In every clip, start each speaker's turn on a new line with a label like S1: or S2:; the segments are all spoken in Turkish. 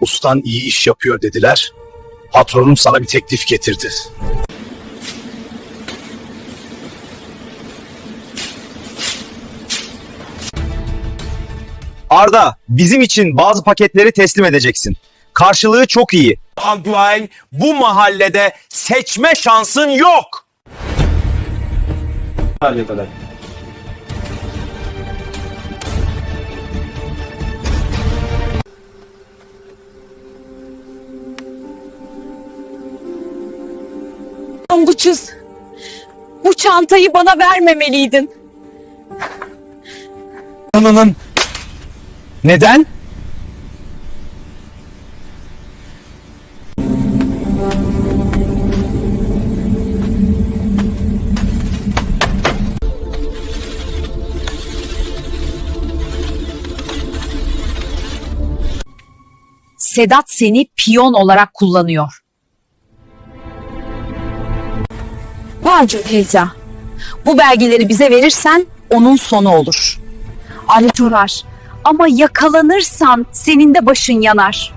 S1: Ustan iyi iş yapıyor dediler. Patronum sana bir teklif getirdi.
S2: Arda, bizim için bazı paketleri teslim edeceksin. Karşılığı çok iyi.
S3: Agüel bu mahallede seçme şansın yok.
S4: Anguçuz. Bu çantayı bana vermemeliydin.
S1: Ananın neden?
S4: Sedat seni piyon olarak kullanıyor. Barca teyze, bu belgeleri bize verirsen onun sonu olur. Alet uğrar. Ama yakalanırsan senin de başın yanar.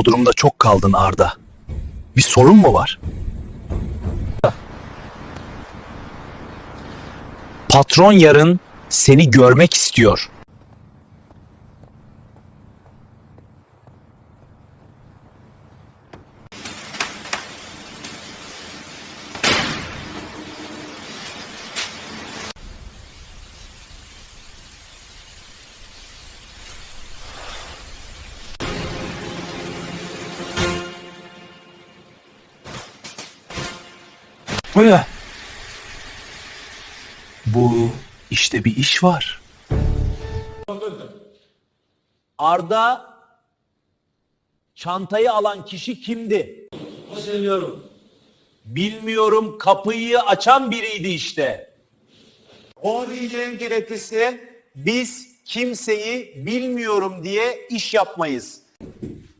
S1: Bodrum'da çok kaldın Arda. Bir sorun mu var?
S2: Patron yarın seni görmek istiyor.
S1: Bu ne? Bu işte bir iş var.
S3: Arda çantayı alan kişi kimdi? Bilmiyorum. Bilmiyorum kapıyı açan biriydi işte. O diyeceğim gerekirse biz kimseyi bilmiyorum diye iş yapmayız.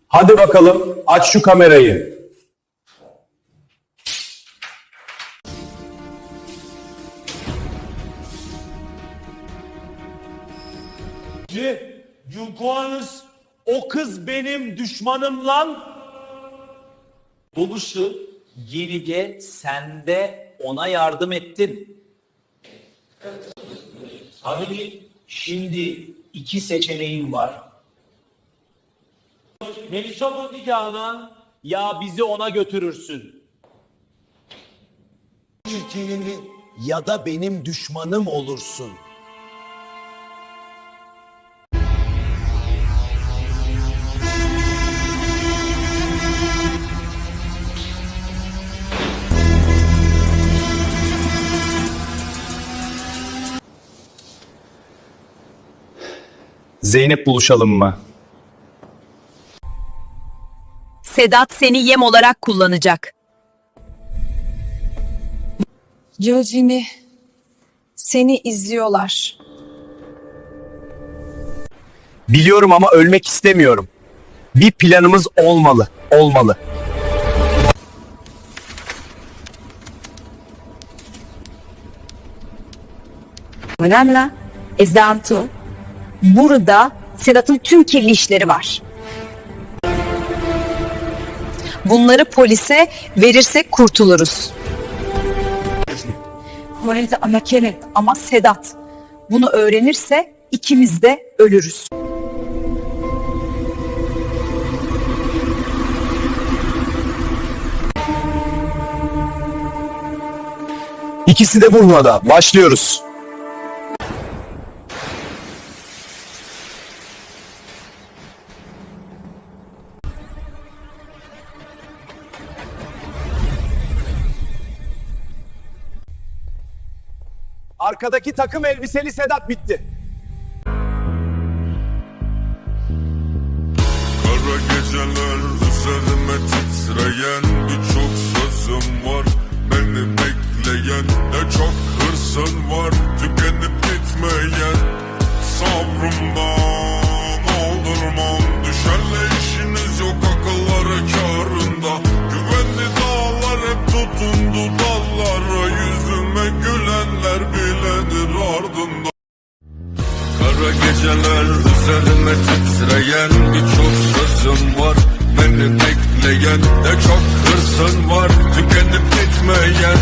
S3: Hadi bakalım aç şu kamerayı. Yunkuanız o kız benim düşmanım lan. Dolusu Yenige sen de ona yardım ettin. Abi şimdi iki seçeneğin var. Melisa'nın nikahına ya bizi ona götürürsün. Ya da benim düşmanım olursun.
S2: Zeynep buluşalım mı?
S4: Sedat seni yem olarak kullanacak. Gözünü seni izliyorlar.
S2: Biliyorum ama ölmek istemiyorum. Bir planımız olmalı, olmalı.
S4: Önemli. Ezdantu. Burada Sedat'ın tüm kirli işleri var. Bunları polise verirsek kurtuluruz. Ama Kerim, ama Sedat bunu öğrenirse ikimiz de ölürüz.
S2: İkisi de burada. Başlıyoruz. Arkadaki takım elbiseli Sedat bitti.
S5: Kara geceler üzerime titreyen Birçok sözüm var. Beni bekleyen Ne çok hırsın var. Tükenip bitmeyen Sabrımdan geceler üzerime titreyen Birçok sözüm var. Beni bekleyen Ne çok hırsın var. Tükenip bitmeyen